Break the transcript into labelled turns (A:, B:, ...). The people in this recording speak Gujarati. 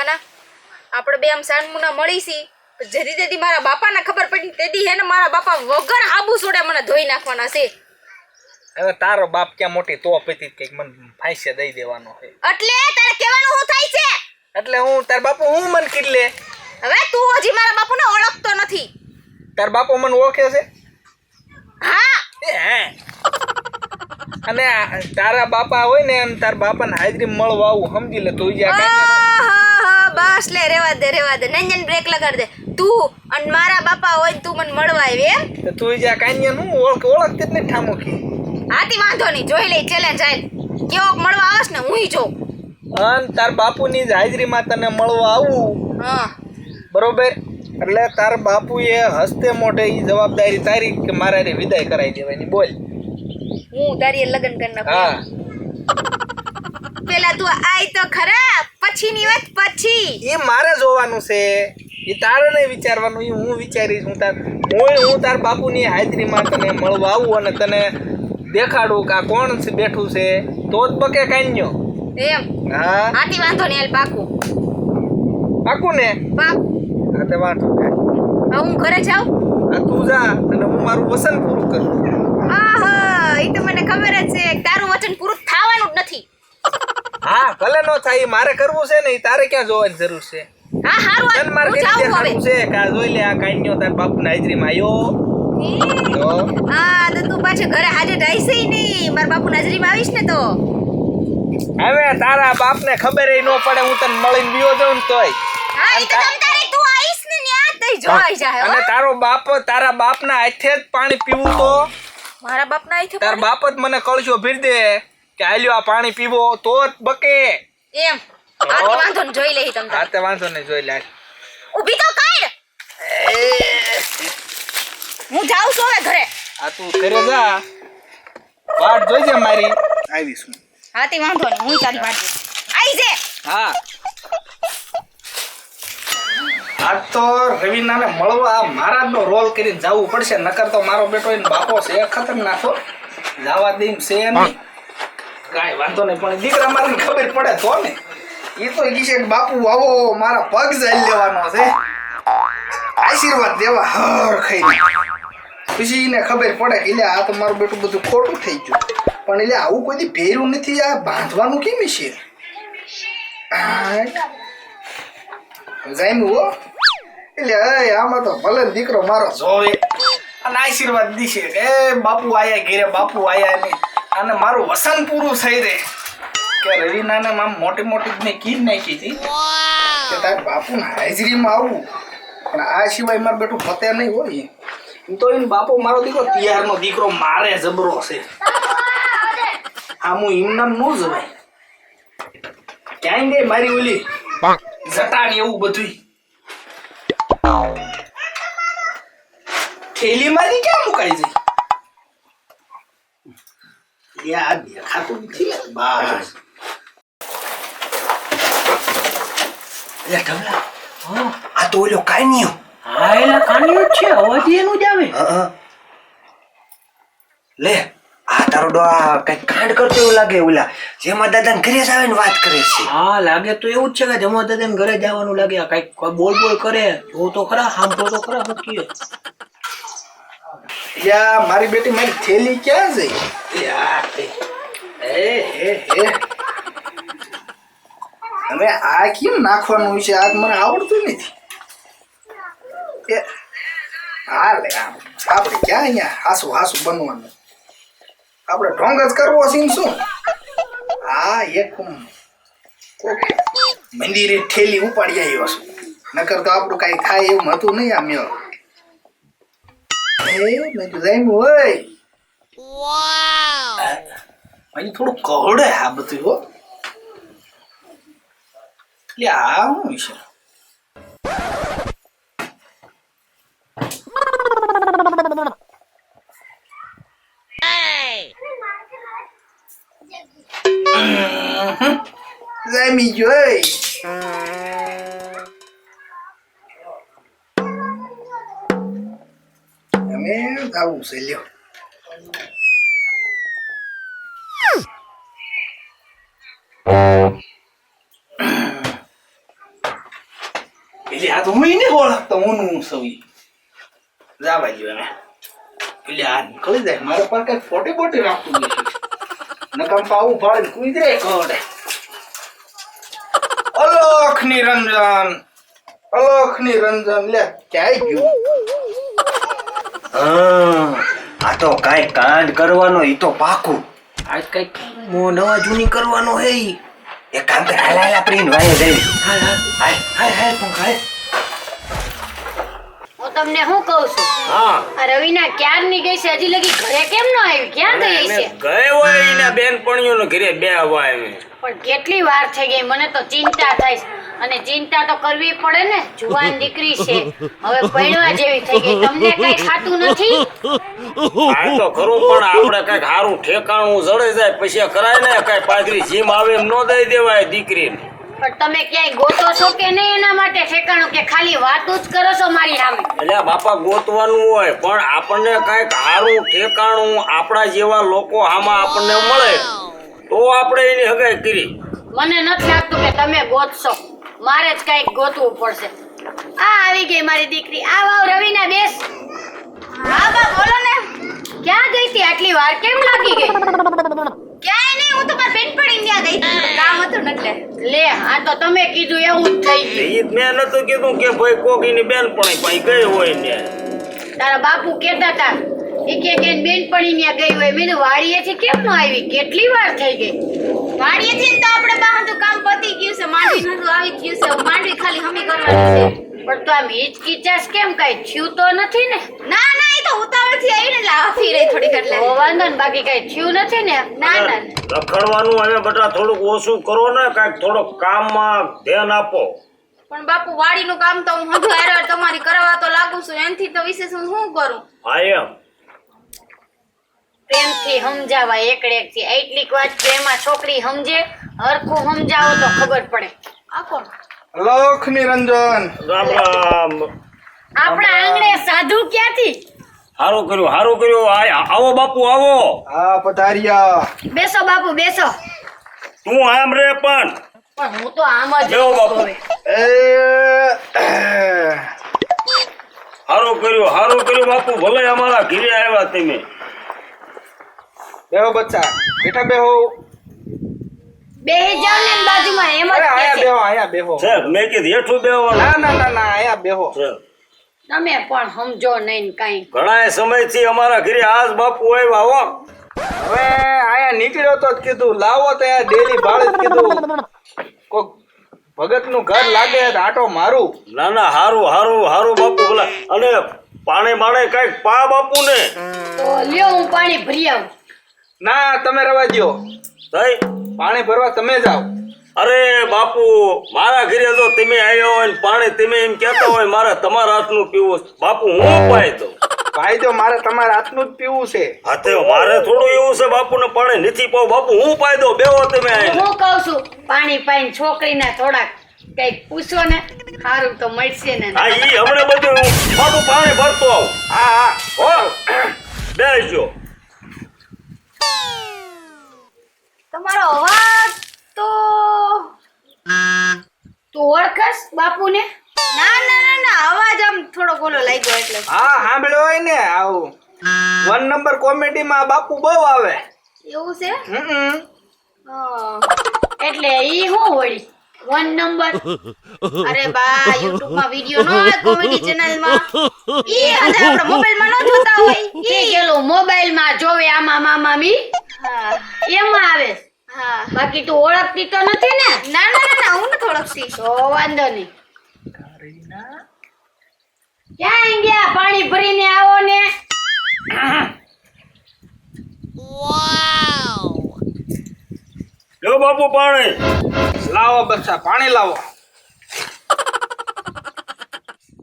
A: કાના આપણે બે આમ સાનમુના મળીશી. જેથી તેથી મારા બાપાને ખબર પડી તેથી હે ને મારા બાપા વગર આબુ સોડે મને ધોઈ નાખવાના છે.
B: હવે તારો બાપ ક્યાં મોટી તોપ હતી કે મને ફાંસી દઈ દેવાનો છે.
A: એટલે તારે કહેવાનું શું થાય છે?
B: એટલે હું તાર બાપુ હું મન કેટલે
A: હવે તું હજી મારા બાપુને ઓળખતો નથી.
B: તાર બાપુ મને ઓળખે છે?
A: હા.
B: હે. અને તારા બાપા હોય ને અને તાર બાપાને હાજરી મળવા આવું સમજી લે તું
A: આહાહા, બસ લે રેવા દે રેવા દે. નંજન બ્રેક લગાડ દે. તું અને મારા બાપા હોય ને તું મને મળવા આવી એમ?
B: તો તું જ્યાં કાન્યા નું ઓળખ ઓળખતી જ નહીં ઠામુખી
A: હાથી વાંધો નહીં જોઈ લઈ ચેલેન્જ આય કેવોક મળવા આવસ ને હું જોઉં.
B: અન તાર બાપુની જ હાજરીમાં તને મળવા આવું.
A: હા.
B: બરોબર? એટલે તાર બાપુએ હસ્તે મોઢે ઈ જવાબદારી તારી કે મારા રે વિદાય કરાવી દેવાની બોલ.
A: હું તારી લગ્ન કરી નાખું.
B: હા.
A: પેલા તું આય તો ખરા પછીની વાત પછી.
B: એ મારે જોવાનું છે. એ તારે નહીં વિચારવાનું એ હું વિચારીશ. હું તાર હું હું તાર બાપુની હાજરીમાં તને મળવા આવું અને તને દેખાડું કે આ કોણ બેઠું છે. તો જ બકે કાન્યો
A: એમ?
B: હા.
A: આથી વાંધો નહીં હાલ પાકું.
B: પાકું ને
A: પાક.
B: હા તે વાંધો
A: હું ઘરે જાઉં?
B: આ તું જા અને હું મારું વસન પૂરું કરું.
A: આહા એ તો મને ખબર જ છે. તારું વચન પૂરું થવાનું જ નથી
B: હા ભલે નો થાય મારે કરવું છે ને તારે ક્યાં જોવાની જરૂર છે?
A: હા હારું આ
B: મારે કઈ
A: હવે.
B: છે કા જોઈ લે આ કાન્યો તાર બાપુના હાજરી માં આયો
A: હા તો તું પાછો ઘરે હાજર રહીશ નહીં. મારા બાપુ નજરીમાં આવીશ ને તો.
B: હવે તારા બાપને ખબર ન પડે હું તને મળીને વિયો જાઉં ને તોય.
A: હા એ તો તારે તું આવીશ ને ન્યા તઈ જોઈ જાય
B: અને તારો બાપ તારા બાપના હાથે જ પાણી પીવું તો.
A: મારા બાપના હાથે
B: તારા બાપ જ મને કળશો ભીર દે. કે આલ્યો આ પાણી પીવો તો જ બકે.
A: એમ. આ તો વાંધો ને જોઈ લેહી તમને
B: હા વાંધો ને જોઈ લે.
A: ઊભી તો કર. હું જાઉં છું હવે ઘરે.
B: આ તું ઘરે જા. વાટ જોઈજે મારી. આવીશ. હું
A: હા તે વાંધો નહીં. હું તારી વાટ. આઈ જે.
B: હા. આજ તો રવિનાને મળવા મારા નો રોલ કરીને જવું પડશે. નકર તો મારો બેટો એને બાપો છે. ખતરનાક જવા દઈમ છે નહીં. કાંઈ વાંધો નહીં, પણ દીકરા મારે ખબર પડે તો ને. એ તો ઈ છે બાપુ આવો, મારા પગ જાઈ લેવાનો છે. આશીર્વાદ દેવા હર ખાઈ પછી એને ખબર પડે કે લે, આ તો મારું બેટું બધું ખોટું થઈ ગયું. પણ એટલે આવું કોઈ પહેર્યું નથી, આ બાંધવાનું કેમ છે? જામ્યું હો. એટલે હે આમાં તો ભલે દીકરો મારો જોવે. અને આશીર્વાદ દીશે. એ, બાપુ આયા ઘેરે, બાપુ આયા ને અને મારું વસન પૂરું થઈ રે કે રવિનાને આમ મોટી મોટી મેં કીધ નાખી હતી. કે તારે બાપુના હાજરીમાં આવું. પણ આ સિવાય મારું બેટું ફતે નહીં હોય. તો એને બાપુ મારો દીકરો તિયારનો દીકરો મારે જબરો છે. આમ હું એમનામ ન જવાય. ક્યાંય ગઈ મારી ઓલી જટાણ એવું બધું થેલી માંથી ક્યાં મુકાઈ જઈ યા દેખાતું નથી ને. બસ
C: એટલે ઢગલા
D: આ તો ઓલો કાન્યો
C: હા એટલે કાન્યું છે અવાજ એનું જ આવે.
D: લે આ તારો ડોહા કઈ કાંડ કરતો એવું લાગે ઓલા જેમાં દાદા ઘરે આવે ને વાત કરે છે
C: હા લાગે તો એવું જ છે કે જમા દાદાને ઘરે જવાનું લાગે આ કંઈક બોલ બોલ કરે જો તો ખરા સાંભળો તો ખરા મૂકીએ
B: યા, મારી બેટી મારી થેલી ક્યાં જઈ એ એ એ એ હવે આ કેમ નાખવાનું છે? આ મને આવડતું નથી. એ હા આમ આપણે ક્યાં અહીંયા હાસુ હાસુ બનવાનું? આપણે ઢોંગ જ કરવો છે શું? હા એક મંદિરે ઠેલી ઉપાડી આવ્યો છું. નકર તો આપણું કાંઈ થાય એવું હતું નહીં આમ મેં જામ્યું હોય. અહીં થોડું કહોડે આ બધું હો એટલે આ શું છે જામી ગયો અમે આવું આ તો હું નહીં ઓળખતો હું ને હું સૌ. જાવા એને એટલે આ નીકળી જાય. મારે પર કઈ ફોટી બોટી રાખતું નકામ પાવું ભાડે કુદરે કોડે અલોખ નિરંજન અલોખ નિરંજન લે ક્યાંય ગયો?
D: આ તો કાઈ કાંડ કરવાનો ઈ તો પાકું.
C: આજ કંઈક મો નવા જૂની કરવાનો હે
D: એક કામ કર હાલ હાલ આપણે એને જઈ
C: હાલ હાલ
D: હાલ હાલ હાલ હાલ.
E: હું તમને શું કહું છું?
F: હા.
E: આ રવિના ક્યારની ગઈ છે? હજી લગી ઘરે કેમ ન આવી? ક્યાં ગઈ છે?
F: ગયે હોય એના બેનપણીઓને ઘરે બે હોય એમ.
E: પણ કેટલી વાર થઈ ગઈ? મને તો ચિંતા થાય અને ચિંતા તો કરવી પડે ને? જુવાન દીકરી છે. હવે પૈણવા જેવી થઈ ગઈ. તમને કઈ ખાતું નથી?
F: આ તો ખરું પણ આપણે કંઈક હારું ઠેકાણું જડે જાય પછી કરાય ને કઈ પાદરી જીમ આવે એમ ન દઈ દેવાય દીકરીને.
E: પણ તમે ક્યાંય ગોતો છો કે નહીં એના માટે ઠેકાણું? કે ખાલી વાતો જ કરો છો મારી સામે?
F: એટલે બાપા ગોતવાનું હોય પણ આપણને કંઈક હારું ઠેકાણું આપણા જેવા લોકો આમાં આપણને મળે. તો આપણે એની હગાઈ કરી.
E: મને નથી લાગતું કે તમે ગોતશો. મારે જ કંઈક ગોતવું પડશે. આ આવી ગઈ મારી દીકરી. આ વાવ રવિના બેસ.
A: હા બા બોલો ને.
E: ક્યાં ગઈ હતી આટલી વાર? કેમ લાગી ગઈ?
A: ક્યાંય નહીં હું તો મારી બેનપણી ત્યાં ગઈ કામ હતું એટલે.
E: લે આ તો તમે કીધું એવું જ થઈ ગયું.
F: મેં નતું કીધું કે ભાઈ કોકીની બેનપણી ભાઈ ગઈ હોય ને.
E: તારા બાપુ કહેતા હતા એ કે કે બેનપણી ન્યા ગઈ હોય મેં કીધું, વાડીએથી કેમ ન આવી? કેટલી વાર થઈ ગઈ?
A: વાડીએ જઈને તો આપણે બહારનું કામ પતી ગયું છે માંડવી નું આવી ગયું છે માંડવી ખાલી હમી કરવાની છે.
E: પણ તો આમ હિચકિચાશ કેમ કઈ થયું તો નથી ને?
A: ના ના એ તો ઉતાવળથી આવી ને લાફી રહી થોડીક એટલે
E: તો વાંધો ને બાકી કઈ થયું નથી ને?
A: ના ના.
F: રખડવાનું હવે બટા થોડુંક ઓછું કરો ને કંઈક થોડોક કામ કામમાં ધ્યાન આપો.
A: પણ બાપુ વાડીનું કામ તો હું હજુ તમારી કરવા તો લાગુ છું એનથી તો વિશેષ હું શું કરું?
F: એમ.
E: પ્રેમથી સમજાવાય એકડે થી. એટલીક વાત પ્રેમમાં છોકરી સમજે હરખું સમજાવો તો ખબર પડે.
A: આ કોણ?
B: નિરંજન
F: રામ રામ.
E: આપણા આંગણે સાધુ ક્યાંથી?
F: હારું કર્યું હારું કર્યું. આ- આવો બાપુ આવો.
B: હા પધાર્યા.
E: બેસો બાપુ બેસો.
F: તું આમ રે પણ.
E: પણ હું તો આમ જ
F: બેહો બાપુ.
B: એ
F: સારું કર્યું હારું કર્યું બાપુ. ભલે અમારા ઘરે આવ્યા તમે.
B: બેહો બચ્ચા. બેઠા બેહો.
E: બેહી જાવ ને બાજુમાં એમ
B: અરે આયા બેહો આયા બેહો.
F: છે મેં કીધું હેઠું બેવાનું
B: ના ના ના ના આયા બેહો.
F: છે
E: તમે પણ સમજો નહીં ને
F: ઘણા સમયથી અમારા ઘરે આજ બાપુ આવ્યા હો
B: હવે આયા નીકળ્યો તો કીધું લાવો તો અહીંયા ડેલી ભાડે કીધું. કોક ભગતનું ઘર લાગે આટો મારું.
F: ના ના હારું હારું હારું બાપુ બોલા અને પાણી માણે કંઈક પા બાપુ ને
E: તો લ્યો હું પાણી ભરી આવું.
B: ના તમે રવા દો
F: થઈ
B: પાણી ભરવા તમે જાઓ.
F: અરે બાપુ મારા ઘરે જો તમે આવ્યા હોય ને પાણી તમે એમ કહેતા હોય મારે તમારા હાથનું પીવું છે. બાપુ હું પાય તો.
B: ભાઈ જો મારે તમારા હાથનું જ પીવું છે.
F: હા તે મારે થોડું એવું છે બાપુને પાણી નથી પાવ. બાપુ હું પાઈ દો બેહો તમે
E: હું કહું છું પાણી પાઈને છોકરીને થોડાક કઈ પૂછો ને સારું તો મળશે ને.
F: હા ઈ હમણાં બધું બાપુ પાણી ભરતો આવ.
B: હા હા.
F: હો બેસજો.
A: તમારો અવાજ તો
E: તો ઓળખસ બાપુને?
A: ના ના ના ના અવાજ આમ થોડો ગોલો લાગ્યો એટલે.
B: હા સાંભળ્યો હોય ને આવું. વન નંબર કોમેડી માં બાપુ બહુ આવે.
A: એવું છે?
B: હમ
E: એટલે ઈ હું વળી વન નંબર
A: અરે બા યુટ્યુબમાં વિડિયો નો આવે કોમેડી ચેનલમાં. ઈ આજે આપણે મોબાઈલમાં ન જોતા હોય. ઈ
E: ગેલો મોબાઈલમાં જોવે આમાં મામા મી
A: હા
E: એમાં આવે.
A: હા.
E: બાકી તું ઓળખતી તો નથી ને?
A: ના ના ના ના હું નથી ઓળખતી.
E: તો વાંધો નહીં. ક્યાં ગયા? પાણી ભરીને આવો ને.
F: લો બાપુ પાણી.
B: લાવો બચ્ચા પાણી લાવો.